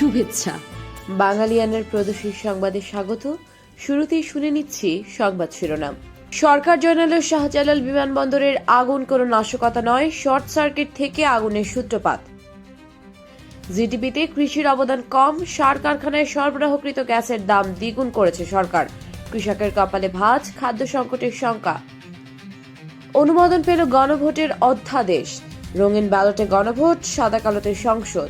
শুভেচ্ছা। বাঙালিয়ানের প্রদর্শী সংবাদে স্বাগত। শুরুতেই শুনে নিচ্ছি সংবাদ শিরোনাম। সরকার জানালো শাহজালাল বিমানবন্দরের আগুন কোনো নাশকতা নয়, শর্ট সার্কিট থেকে আগুনের সূত্রপাত। জিডিপিতে কৃষির অবদান কম, সার কারখানায় সরবরাহকৃত গ্যাসের দাম দ্বিগুণ করেছে সরকার। কৃষকের কপালে ভাঁজ, খাদ্য সংকটের শঙ্কা। অনুমোদন পেল গণভোটের অধ্যাদেশ। রঙিন ব্যালটে গণভোট, সাদা কালোতে সংসদ।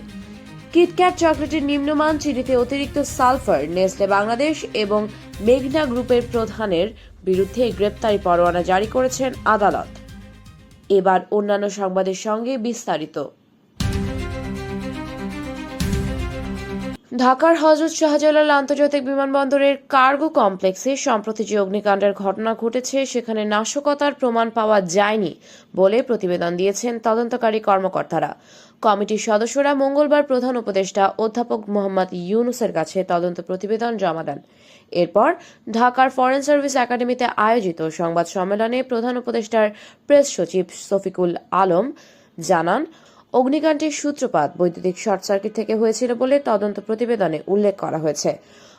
কিটক্যাট চকলেটের নিম্নমান চিনিতে অতিরিক্ত সালফার, নেসলে বাংলাদেশ এবং মেঘনা গ্রুপের প্রধানের বিরুদ্ধে গ্রেপ্তারি পরোয়ানা জারি করেছেন আদালত। এবার অন্যান্য সংবাদের সঙ্গে বিস্তারিত। ঢাকার হজরত শাহজালাল আন্তর্জাতিক বিমানবন্দরের কার্গো কমপ্লেক্সে সম্প্রতি যে অগ্নিকাণ্ডের ঘটনা ঘটেছে, সেখানে নাশকতার প্রমাণ পাওয়া যায়নি বলে প্রতিবেদন দিয়েছেন তদন্তকারী কর্মকর্তারা। কমিটির সদস্যরা মঙ্গলবার প্রধান উপদেষ্টা অধ্যাপক মোহাম্মদ ইউনুসের কাছে তদন্ত প্রতিবেদন জমা দেন। এরপর ঢাকার ফরেন সার্ভিস একাডেমিতে আয়োজিত সংবাদ সম্মেলনে প্রধান উপদেষ্টার প্রেস সচিব শফিকুল আলম জানান অগ্নিকাণ্ডের সূত্রপাত বৈদ্যুতিক শর্ট সার্কিট থেকে হয়েছিল বলে তদন্ত প্রতিবেদনে উল্লেখ করা হয়েছে।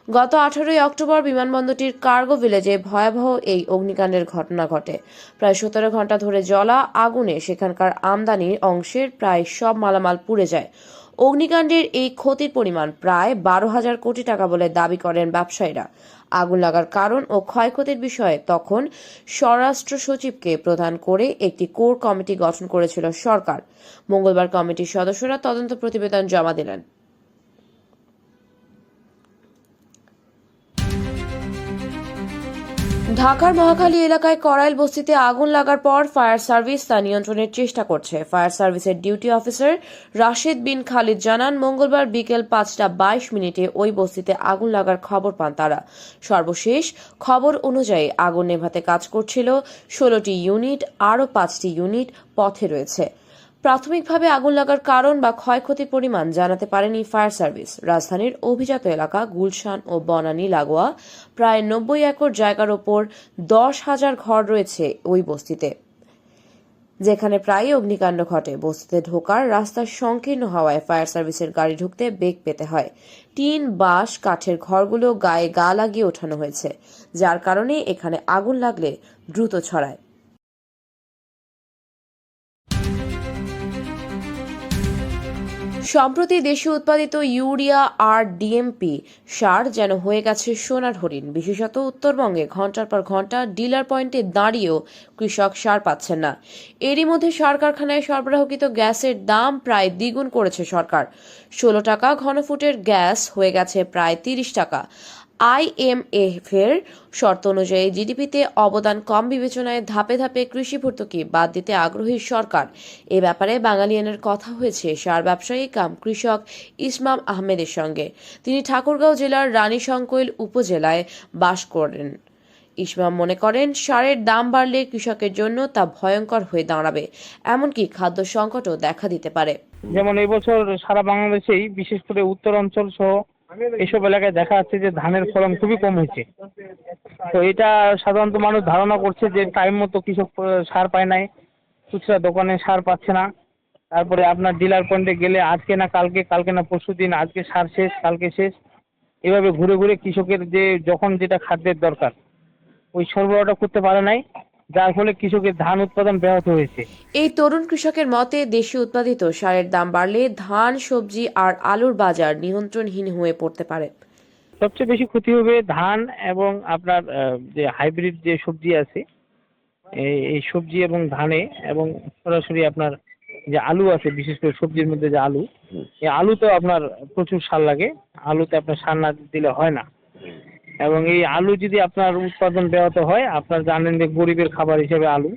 গত আঠারোই অক্টোবর বিমানবন্দরটির কার্গো ভিলেজে ভয়াবহ এই অগ্নিকাণ্ডের ঘটনা ঘটে। প্রায় সতেরো ঘণ্টা ধরে জ্বলা আগুনে সেখানকার আমদানির অংশের প্রায় সব মালামাল পুড়ে যায়। অগ্নিকাণ্ডের এই ক্ষতির পরিমাণ প্রায় বারো হাজার কোটি টাকা বলে দাবি করেন ব্যবসায়ীরা। আগুন লাগার কারণ ও ক্ষয়ক্ষতির বিষয়ে তখন স্বরাষ্ট্র সচিবকে প্রদান করে একটি কোর কমিটি গঠন করেছিল সরকার। মঙ্গলবার কমিটির সদস্যরা তদন্ত প্রতিবেদন জমা দিলেন। ঢাকার মহাখালী এলাকায় করাইল বস্তিতে আগুন লাগার পর ফায়ার সার্ভিস তা নিয়ন্ত্রণের চেষ্টা করছে। ফায়ার সার্ভিসের ডিউটি অফিসার রাশেদ বিন খালিদ জানান, মঙ্গলবার বিকেল পাঁচটা বাইশ মিনিটে ওই বস্তিতে আগুন লাগার খবর পান তারা। সর্বশেষ খবর অনুযায়ী আগুন নেভাতে কাজ করছিল ষোলোটি ইউনিট, আরও পাঁচটি ইউনিট পথে রয়েছে। প্রাথমিকভাবে আগুন লাগার কারণ বা ক্ষয়ক্ষতির পরিমাণ জানাতে পারেনি ফায়ার সার্ভিস। রাজধানীর অভিজাত এলাকা গুলশান ও বনানী লাগোয়া প্রায় নব্বই একর জায়গার ওপর দশ হাজার ঘর রয়েছে ওই বস্তিতে, যেখানে প্রায়ই অগ্নিকাণ্ড ঘটে। বস্তিতে ঢোকার রাস্তা সংকীর্ণ হওয়ায় ফায়ার সার্ভিসের গাড়ি ঢুকতে বেগ পেতে হয়। টিন, বাঁশ, কাঠের ঘরগুলো গায়ে গা লাগিয়ে ওঠানো হয়েছে, যার কারণে এখানে আগুন লাগলে দ্রুত ছড়ায়। সম্প্রতি দেশে উৎপাদিত ইউরিয়া আর ডিএমপি সার যেন হয়ে গেছে সোনার হরিণ। বিশেষত উত্তরবঙ্গে ঘণ্টার পর ঘণ্টা ডিলার পয়েন্টে দাঁড়িয়েও কৃষক সার পাচ্ছেন না। এরই মধ্যে সার কারখানায় সরবরাহকৃত গ্যাসের দাম প্রায় দ্বিগুণ করেছে সরকার। ষোলো টাকা ঘনফুটের গ্যাস হয়ে গেছে প্রায় তিরিশ টাকা। আইএমএফ এর শর্ত অনুযায়ী জিডিপিতে অবদান কম বিবেচনায় ধাপে ধাপে কৃষি ভর্তুকি বাদ দিতে আগ্রহী সরকার। এ ব্যাপারে বাঙালিয়ানের কথা হয়েছে সার ব্যবসায়ী কাম কৃষক ইসমাম আহমেদের সঙ্গে। তিনি ঠাকুরগাঁও জেলার রানীশঙ্কৈল উপজেলায় বাস করেন। ইসমাম মনে করেন, সারের দাম বাড়লে কৃষকের জন্য তা ভয়ঙ্কর হয়ে দাঁড়াবে। এমনকি খাদ্য সংকটও দেখা দিতে পারে। যেমন এবছর সারা বাংলাদেশেই বিশেষ করে উত্তর অঞ্চল সহ এসব এলাকায় দেখা যাচ্ছে যে ধানের ফলন খুবই কম হয়েছে। তো এটা সাধারণত মানুষ ধারণা করছে যে টাইম মতো কৃষক সার পায় নাই, খুচরা দোকানে সার পাচ্ছে না। তারপরে আপনার ডিলার পয়েন্টে গেলে আজকে না কালকে কালকে না পরশু দিন, আজকে সার শেষ, কালকে শেষ। এভাবে ঘুরে ঘুরে কৃষকের যে, যখন যেটা খাদ্যের দরকার, ওই সরবরাহটা করতে পারে নাই। যার ফলে কৃষকের ধান উৎপাদন ব্যাহত হয়েছে। এই তরুণ কৃষকের মতে দেশে উৎপাদিত সারের দাম বাড়লে ধান সবজি আর আলুর বাজার নিয়ন্ত্রণহীন হয়ে পড়তে পারে। সবচেয়ে বেশি ক্ষতি হবে ধান এবং আপনার যে হাইব্রিড যে সবজি আছে এই এই সবজি এবং ধানে এবং সরাসরি আপনার যে আলু আছে বিশেষ করে সবজির মধ্যে যে আলু এই আলুতেও আপনার প্রচুর সার লাগে। আলুতে আপনার সার না দিলে হয় না। এবং এই আলু যদি আপনার উৎপাদন ব্যাহত হয়, আপনার জানেন যে গরিবের খাবার হিসেবে আলু।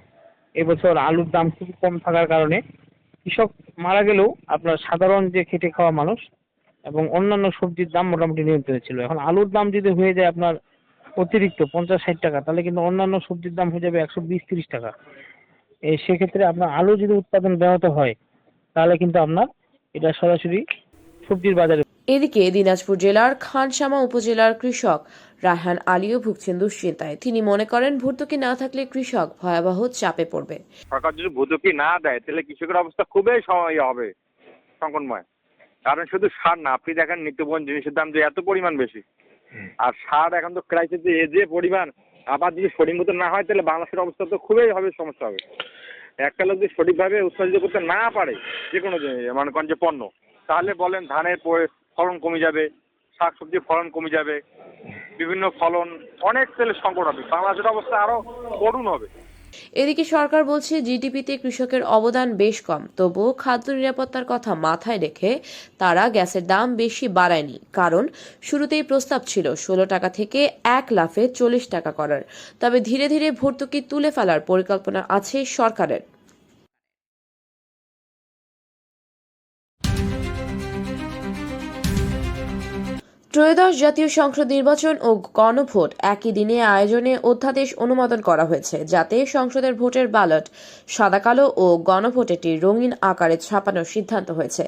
এবছর আলুর দাম খুব কম থাকার কারণে কৃষক মারা গেলেও আপনার সাধারণ যে খেটে খাওয়া মানুষ এবং অন্যান্য সবজির দাম মোটামুটি নিয়ন্ত্রণে ছিল। এখন আলুর দাম যদি হয়ে যায় আপনার অতিরিক্ত পঞ্চাশ ষাট টাকা, তাহলে কিন্তু অন্যান্য সবজির দাম হয়ে যাবে একশো বিশ তিরিশ টাকা। এই সেক্ষেত্রে আপনার আলু যদি উৎপাদন ব্যাহত হয়, তাহলে কিন্তু আপনার এটা সরাসরি সবজির বাজারে এদিকে দিনাজপুর জেলার খানসামা উপজেলার কৃষক রায়হান আলীও ভুগছেন দুশ্চিন্তায়। তিনি মনে করেন ভর্তুকি না থাকলে কৃষক ভয়াবহ চাপে পড়বে। সরকার যদি ভর্তুকি না দেয় তাহলে কৃষকের অবস্থা খুবই স- ইয়ে হবে সংকটময়। কারণ শুধু সার না আপনি দেখেন নিত্যপণ জিনিসের দাম যে এত পরিমাণ বেশি। আর সার এখন তো ক্রাইসিস এ যে পরিমাণ আবার যদি সঠিক মতো না হয় তাহলে বাংলাদেশের অবস্থা তো খুবই হবে সমস্যা হবে। একটা লোক যদি সঠিকভাবে উৎপাদিত করতে না পারে যে কোনো জিনিস মানে কোন যে পণ্য তাহলে বলেন ধানের ফলন কমে যাবে শাক সবজির ফলন কমে যাবে, বিভিন্ন ফলন, অনেক তেলের সংকট হবে। বাংলাদেশের অবস্থা আরও করুণ হবে। এদিকে সরকার বলছে, জিডিপিতে কৃষকের অবদান বেশ কম। তবুও খাদ্য নিরাপত্তার কথা মাথায় রেখে তারা গ্যাসের দাম বেশি বাড়ায়নি। কারণ শুরুতেই প্রস্তাব ছিল, ষোলো টাকা থেকে এক লাফে চল্লিশ টাকা করার। তবে ধীরে ধীরে ভর্তুকি তুলে ফেলার পরিকল্পনা আছে সরকারের। ত্রয়োদশ জাতীয় সংসদ নির্বাচন ও গণভোট একই দিনে আয়োজনে অধ্যাদেশ অনুমোদন করা হয়েছে, যাতে সংসদের ভোটের ব্যালট সাদাকালো ও গণভোট একটি রঙিন আকারে ছাপানোর সিদ্ধান্ত হয়েছে।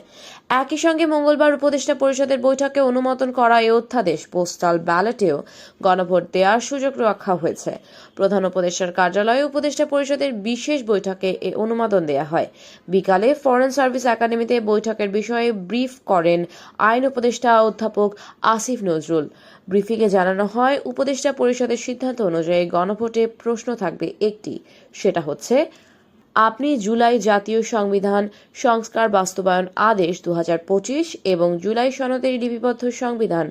একই সঙ্গে মঙ্গলবার উপদেষ্টা পরিষদের বৈঠকে অনুমোদন করা এই অধ্যাদেশ পোস্টাল ব্যালটেও গণভোট দেওয়ার সুযোগ রাখা হয়েছে। প্রধান উপদেষ্টার কার্যালয়ে উপদেষ্টা পরিষদের বিশেষ বৈঠকে এ অনুমোদন দেওয়া হয়। বিকালে ফরেন সার্ভিস একাডেমিতে বৈঠকের বিষয়ে ব্রিফ করেন আইন উপদেষ্টা অধ্যাপক আসিফ নজরুল। ব্রিফিংয়ে জানানো হয়, উপদেষ্টা পরিষদের সিদ্ধান্ত অনুযায়ী গণভোটে প্রশ্ন থাকবে একটি। সেটা হচ্ছে, আপনি জুলাই জাতীয় সংবিধান, সংস্কার বাস্তবায়ন আদেশ দু হাজার পঁচিশ এবং জুলাই সনদের লিপিবদ্ধ সংবিধান,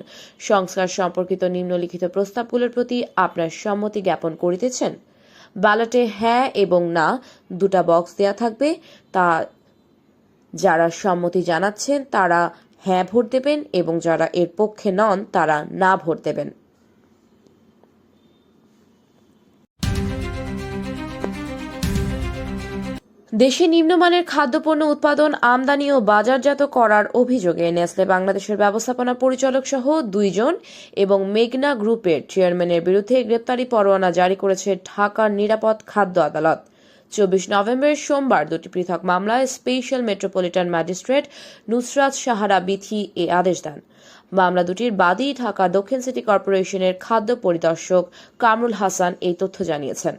সংস্কার সম্পর্কিত নিম্নলিখিত প্রস্তাবগুলোর প্রতি আপনার সম্মতি জ্ঞাপন করিতেছেন? ব্যালটে হ্যাঁ এবং না দুটা বক্স দেয়া থাকবে। তা যারা সম্মতি জানাচ্ছেন, তারা হ্যাঁ ভোট দেবেন এবং যারা এর পক্ষে নন, তারা না ভোট দেবেন। দেশে নিম্নমানের খাদ্যপণ্য উৎপাদন, আমদানি ও বাজারজাত করার অভিযোগে নেসলে বাংলাদেশের ব্যবস্থাপনা পরিচালক সহ দুইজন এবং মেঘনা গ্রুপের চেয়ারম্যানের বিরুদ্ধে গ্রেপ্তারি পরোয়ানা জারি করেছে ঢাকার নিরাপদ খাদ্য আদালত। চব্বিশ নভেম্বর সোমবার দুটি পৃথক মামলায় special metropolitan magistrate Nusrat Sahara Bithi এ আদেশ দেন। মামলা দুটির বাদী ঢাকা দক্ষিণ সিটি কর্পোরেশনের খাদ্য পরিদর্শক কামরুল হাসান এই তথ্য জানিয়েছেন।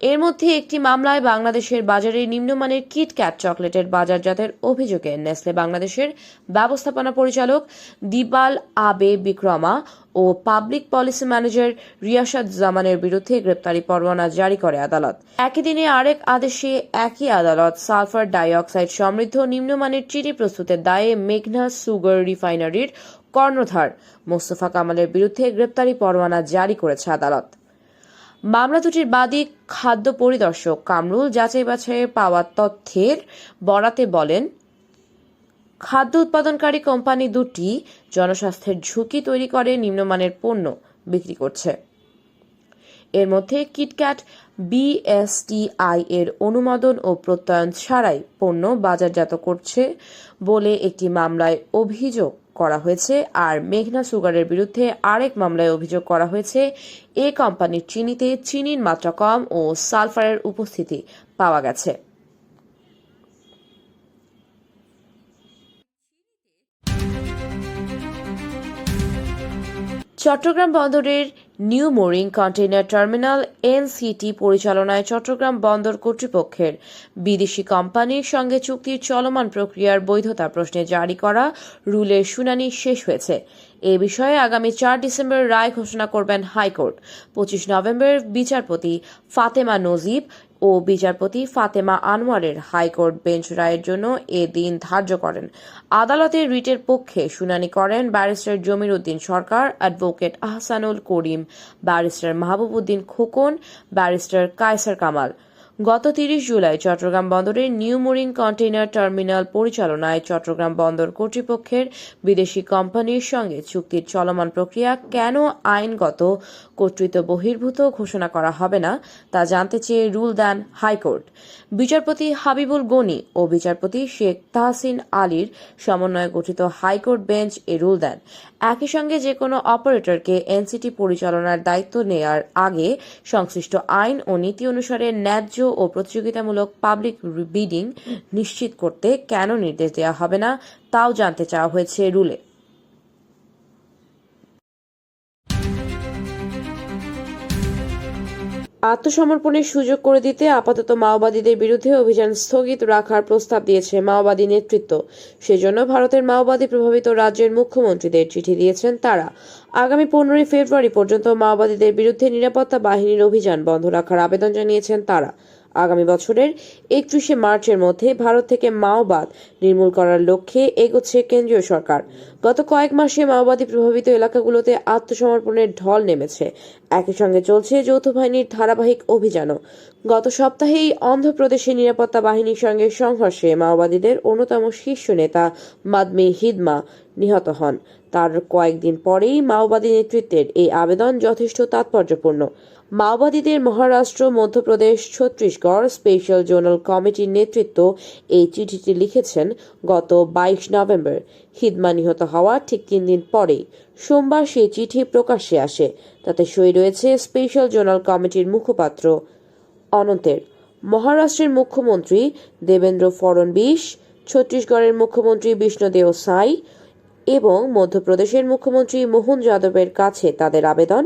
এর মধ্যে একটি মামলায় বাংলাদেশের বাজারে নিম্নমানের কিটক্যাট চকলেটের বাজারজাতের অভিযোগে নেসলে বাংলাদেশের ব্যবস্থাপনা পরিচালক দিবাল আবে বিক্রমা ও পাবলিক পলিসি ম্যানেজার রিয়াসাদ জামানের বিরুদ্ধে গ্রেপ্তারি পরোয়ানা জারি করে আদালত। একই দিনে আরেক আদেশে একই আদালত সালফার ডাইঅক্সাইড সমৃদ্ধ নিম্নমানের চিনি প্রস্তুতের দায়ে মেঘনা সুগার রিফাইনারির কর্ণধার মোস্তফা কামালের বিরুদ্ধে গ্রেপ্তারি পরোয়ানা জারি করেছে আদালত। মামলা দুটির বাদী খাদ্য পরিদর্শক কামরুল যাচাই বাছাইয়ে পাওয়া তথ্যের বরাতে বলেন, খাদ্য উৎপাদনকারী কোম্পানি দুটি জনস্বাস্থ্যের ঝুঁকি তৈরি করে নিম্নমানের পণ্য বিক্রি করছে। এর মধ্যে কিটক্যাট, বিএসটিআই এর অনুমোদন ও প্রত্যয়ন ছাড়াই পণ্য বাজারজাত করছে বলে একটি মামলায় অভিযোগ করা হয়েছে আর মেঘনা সুগারের বিরুদ্ধে আরেক মামলায় অভিযোগ করা হয়েছে। এ কোম্পানির চিনিতে চিনির মাত্রা কম ও সালফারের উপস্থিতি পাওয়া গেছে। চট্টগ্রাম বন্দরের new mooring container terminal NCT পরিচালনায় চট্টগ্রাম বন্দর কর্তৃপক্ষের বিদেশি কোম্পানির সঙ্গে চুক্তির চলমান প্রক্রিয়ার বৈধতা প্রশ্নে জারি করা রুলের শুনানি শেষ হয়েছে। এ বিষয়ে আগামী চার ডিসেম্বর রায় ঘোষণা করবেন হাইকোর্ট। পঁচিশ নভেম্বর বিচারপতি ফাতেমা নজিব ও বিচারপতি ফাতেমা আনোয়ারের হাইকোর্ট বেঞ্চ রায়ের জন্য এ দিন ধার্য করেন। আদালতে রিটের পক্ষে শুনানি করেন barrister Zamir Uddin Sarkar, advocate Ahsanul Karim, barrister Mahbub Uddin Khokon, barrister Kaiser Kamal. গত তিরিশ জুলাই চট্টগ্রাম বন্দরের নিউ মোরিং কন্টেইনার টার্মিনাল পরিচালনায় চট্টগ্রাম বন্দর কর্তৃপক্ষের বিদেশি কোম্পানির সঙ্গে চুক্তির চলমান প্রক্রিয়া কেন আইনগত কর্তৃত্ব বহির্ভূত ঘোষণা করা হবে না, তা জানতে চেয়ে রুল দেন হাইকোর্ট। বিচারপতি হাবিবুল গনি ও বিচারপতি শেখ তাহসিন আলীর সমন্বয়ে গঠিত হাইকোর্ট বেঞ্চ এ রুল দেন। একই সঙ্গে যে কোনো অপারেটরকে এনসিটি পরিচালনার দায়িত্ব নেয়ার আগে সংশ্লিষ্ট আইন ও নীতি অনুসারে ন্যায্য ও প্রতিযোগিতামূলক পাবলিক বিডিং নিশ্চিত করতে কেন নির্দেশ দেওয়া হবে না, তাও জানতে চাওয়া হয়েছে রুলে। আত্মসমর্পণের সুযোগ করে দিতে আপাতত মাওবাদীদের বিরুদ্ধে অভিযান স্থগিত রাখার প্রস্তাব দিয়েছে মাওবাদী নেতৃত্ব। সেজন্য ভারতের মাওবাদী প্রভাবিত রাজ্যের মুখ্যমন্ত্রীদের চিঠি দিয়েছেন তারা। আগামী পনেরোই ফেব্রুয়ারি পর্যন্ত মাওবাদীদের বিরুদ্ধে নিরাপত্তা বাহিনীর অভিযান বন্ধ রাখার আবেদন জানিয়েছেন তারা। আগামী বছরের একত্রিশে মার্চের মধ্যে ভারত থেকে মাওবাদ নির্মূল করার লক্ষ্যে এগোচ্ছে কেন্দ্রীয় সরকার। গত কয়েক মাসে মাওবাদী প্রভাবিত এলাকাগুলোতে আত্মসমর্পণের ঢল নেমেছে। একই সঙ্গে চলছে যৌথ বাহিনীর ধারাবাহিক অভিযানও। গত সপ্তাহেই অন্ধ্রপ্রদেশের নিরাপত্তা বাহিনীর সঙ্গে সংঘর্ষে মাওবাদীদের অন্যতম শীর্ষ নেতা মাদমি হিদমা নিহত হন। তার কয়েকদিন পরেই মাওবাদী নেতৃত্বের এই আবেদন যথেষ্ট তাৎপর্যপূর্ণ। মাওবাদীদের মহারাষ্ট্র, মধ্যপ্রদেশ, ছত্তিশগড় স্পেশাল জোনাল কমিটির নেতৃত্ব এই চিঠিটি লিখেছেন গত বাইশ নভেম্বর। হিদমা নিহত হওয়ার ঠিক তিন দিন পরেই। সোমবার সেই চিঠি প্রকাশ্যে আসে। তাতে সই রয়েছে স্পেশাল জোনাল কমিটির মুখপাত্র অনন্তের। মহারাষ্ট্রের মুখ্যমন্ত্রী দেবেন্দ্র ফড়নবিস ছত্তিশগড়ের মুখ্যমন্ত্রী বিষ্ণুদেও সাই এবং মধ্যপ্রদেশের মুখ্যমন্ত্রী মোহন যাদবের কাছে তাদের আবেদন।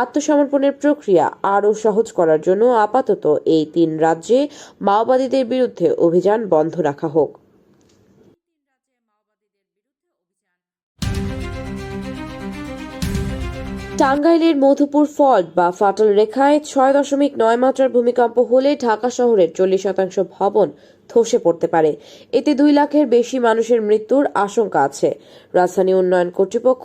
আত্মসমর্পণের প্রক্রিয়া আরও সহজ করার জন্য আপাতত এই তিন রাজ্যে মাওবাদীদের বিরুদ্ধে অভিযান বন্ধ রাখা হোক। টাঙ্গাইলের মধুপুর ফল্ট বা ফাটল রেখায় ছয় দশমিক নয় মাত্রার ভূমিকম্প হলে ঢাকা শহরের চল্লিশ শতাংশ ভবন ধসে পড়তে পারে। এতে দুই লাখের বেশি মানুষের মৃত্যুর আশঙ্কা আছে। রাজধানী উন্নয়ন কর্তৃপক্ষ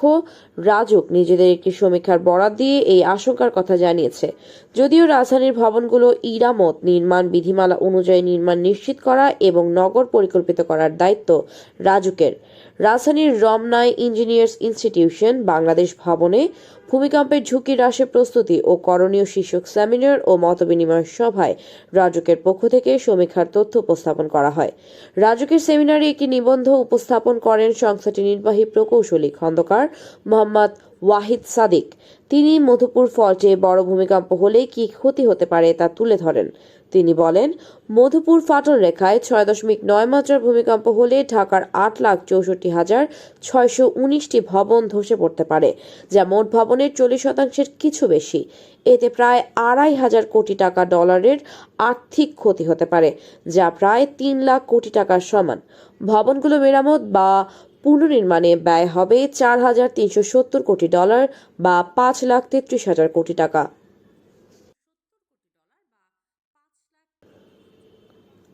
রাজুক নিজেদের একটি সমীক্ষার বরাত দিয়ে এই আশঙ্কার কথা জানিয়েছে। যদিও রাজধানীর ভবনগুলো ইরামত নির্মাণ বিধিমালা অনুযায়ী নির্মাণ নিশ্চিত করা এবং নগর পরিকল্পিত করার দায়িত্ব রাজুকের। রাজধানীর রমনায় ইঞ্জিনিয়ার্স ইনস্টিটিউশন বাংলাদেশ ভবনে ভূমিকম্পের ঝুঁকি হ্রাসে প্রস্তুতি ও করণীয় শীর্ষক সেমিনার ও মতবিনিময় সভায় রাজুকের পক্ষ থেকে সমীক্ষার তথ্য উপস্থাপন করা হয়। রাজুকের সেমিনারে একটি নিবন্ধ উপস্থাপন করেন সংস্থাটির নির্বাহী প্রকৌশলী খন্দকার মোহাম্মদ ওয়াহিদ সাদিক। তিনি মধুপুর ফল্টে বড় ভূমিকম্প হলে কি ক্ষতি হতে পারে তা তুলে ধরেন। তিনি বলেন, মধুপুর ফাটল রেখায় ছয় দশমিক নয় মাত্রার ভূমিকম্প হলে ঢাকার আট লাখ চৌষট্টি হাজার ছয়শো উনিশটি ভবন ধসে পড়তে পারে, যা মোট ভবনের চল্লিশ শতাংশের কিছু বেশি। এতে প্রায় আড়াই হাজার কোটি টাকা ডলারের আর্থিক ক্ষতি হতে পারে, যা প্রায় তিন লাখ কোটি টাকার সমান। ভবনগুলো মেরামত বা পুনর্নির্মাণে ব্যয় হবে চার হাজার তিনশো সত্তর কোটি ডলার বা পাঁচ লাখ তেত্রিশ হাজার কোটি টাকা।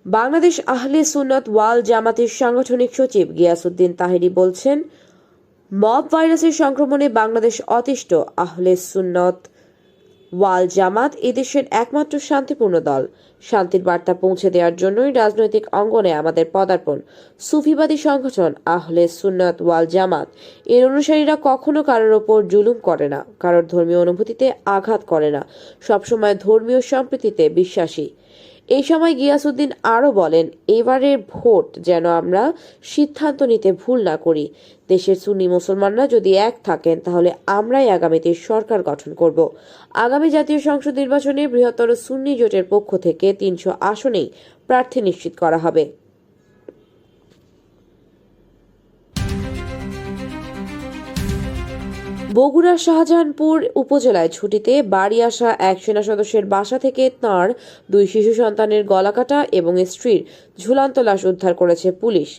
বাংলাদেশ আহলে সুন্নত ওয়াল জামাতের সাংগঠনিক সচিব গিয়াসউদ্দিন তাহেরি বলছেন, মব ভাইরাসের সংক্রমণে বাংলাদেশ অতিষ্ঠ, আহলে সুন্নত ওয়াল জামাত এদেশের একমাত্র শান্তিপূর্ণ দল। শান্তির বার্তা পৌঁছে দেওয়ার জন্যই রাজনৈতিক অঙ্গনে আমাদের পদার্পণ। সুফিবাদী সংগঠন আহলে সুন্নাত ওয়াল জামাত। এর অনুসারীরা কখনো কারোর ওপর জুলুম করে না, কারোর ধর্মীয় অনুভূতিতে আঘাত করে না। সবসময় ধর্মীয় সম্প্রীতিতে বিশ্বাসী। এই সময় গিয়াসুদ্দিন আরও বলেন, এবারের ভোট যেন আমরা সিদ্ধান্ত নিতে ভুল না করি। দেশের সুন্নি মুসলমানরা যদি এক থাকেন, তাহলে আমরাই আগামীতে সরকার গঠন করব। আগামী জাতীয় সংসদ নির্বাচনে বৃহত্তর সুন্নি জোটের পক্ষ থেকে তিনশো আসনেই প্রার্থী নিশ্চিত করা হবে। বগুড়ার শাহজাহানপুর উপজেলায় ছুটিতে বাড়ি আসা এক সেনা সদস্যের বাসা থেকে তাঁর দুই শিশু সন্তানের গলা কাটা এবং স্ত্রীর ঝুলন্ত লাশ উদ্ধার করেছে পুলিশ।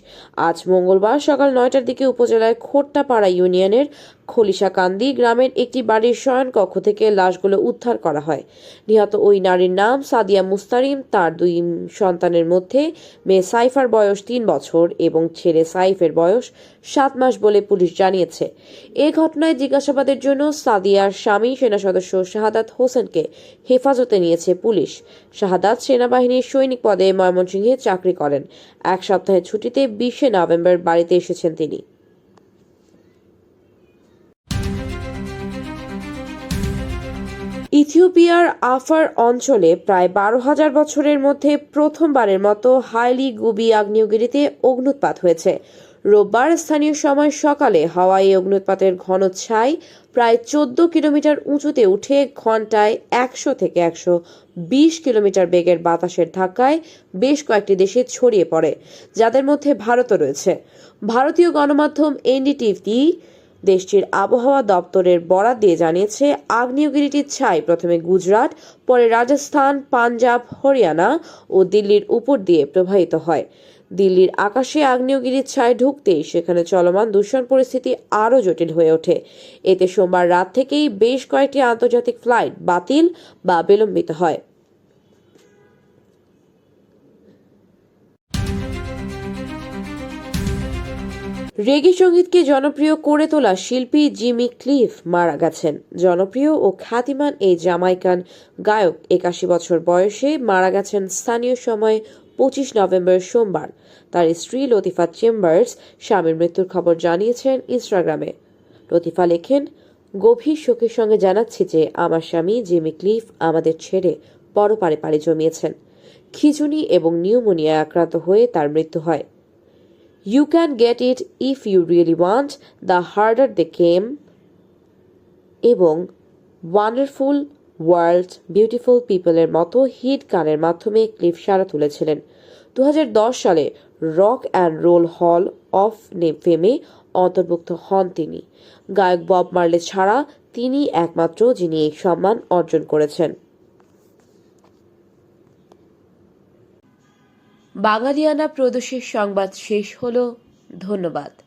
আজ মঙ্গলবার সকাল নয়টার দিকে উপজেলার খোট্টাপাড়া ইউনিয়নের খলিশাকান্দি গ্রামের একটি বাড়ির শয়নকক্ষ থেকে লাশগুলো উদ্ধার করা হয়। নিহত ওই নারীর নাম সাদিয়া মুস্তারিম। তার দুই সন্তানের মধ্যে মেয়ে সাইফার বয়স তিন বছর এবং ছেলে সাইফের বয়স সাত মাস বলে পুলিশ জানিয়েছে। এ ঘটনায় জিজ্ঞাসাবাদের জন্য সাদিয়ার স্বামী সেনা সদস্য শাহাদাত হোসেনকে হেফাজতে নিয়েছে পুলিশ। শাহাদাত সেনাবাহিনীর সৈনিক পদে ময়মনসিংহে চাকরি করেন। এক সপ্তাহের ছুটিতে বিশে নভেম্বর বাড়িতে এসেছেন তিনি। ইথিওপিয়ার আফার অঞ্চলে প্রায় বারো হাজার বছরের মধ্যে প্রথমবারের মতো হাইলি গুবি আগ্নেয়গিরিতে অগ্নুৎপাত হয়েছে। রোববার স্থানীয় সময় সকালে হাওয়াই অগ্নুৎপাতের ঘন ছাই প্রায় চোদ্দ কিলোমিটার উঁচুতে উঠে ঘন্টায় একশো থেকে একশো বিশ কিলোমিটার বেগের বাতাসের ধাক্কায় বেশ কয়েকটি দেশে ছড়িয়ে পড়ে, যাদের মধ্যে ভারতও রয়েছে। ভারতীয় গণমাধ্যম এনডিটিভি দেশটির আবহাওয়া দপ্তরের বরাত দিয়ে জানিয়েছে আগ্নেয়গিরিটির ছাই প্রথমে গুজরাট, পরে রাজস্থান, পাঞ্জাব, হরিয়ানা ও দিল্লির উপর দিয়ে প্রবাহিত হয়। দিল্লির আকাশে আগ্নেয়গিরির ছায় ঢুকতেই সেখানে চলমান দূষণ পরিস্থিতি আরও জটিল হয়ে ওঠে। এতে সোমবার রাত থেকেই বেশ কয়েকটি আন্তর্জাতিক ফ্লাইট বাতিল বা বিলম্বিত হয়। রেগে সঙ্গীতকে জনপ্রিয় করে তোলা শিল্পী জিমি ক্লিফ মারা গেছেন। জনপ্রিয় ও খ্যাতিমান এই জামাইকান গায়ক একাশি বছর বয়সে মারা গেছেন স্থানীয় সময় পঁচিশ নভেম্বর সোমবার। তার স্ত্রী লতিফা চেম্বার্স স্বামীর মৃত্যুর খবর জানিয়েছেন ইনস্টাগ্রামে। লতিফা লেখেন গভীর শোকের সঙ্গে জানাচ্ছি যে আমার স্বামী জিমি ক্লিফ আমাদের ছেড়ে পরপারে পাড়ি জমিয়েছেন। খিচুনি এবং নিউমোনিয়া আক্রান্ত হয়ে তার মৃত্যু হয়। You can get it if you really want, the harder the game এবং ওয়ান্ডারফুল ওয়ার্ল্ড বিউটিফুল পিপলের মতো হিট গানের মাধ্যমে ক্লিপ সারা তুলেছিলেন। দু হাজার দশ সালে rock and roll hall of ফেমে অন্তর্ভুক্ত হন তিনি। গায়ক বব মার্লে ছাড়া তিনি একমাত্র যিনি এই সম্মান অর্জন করেছেন। বাঙালিয়ানা প্রদেশের সংবাদ শেষ হলো। ধন্যবাদ।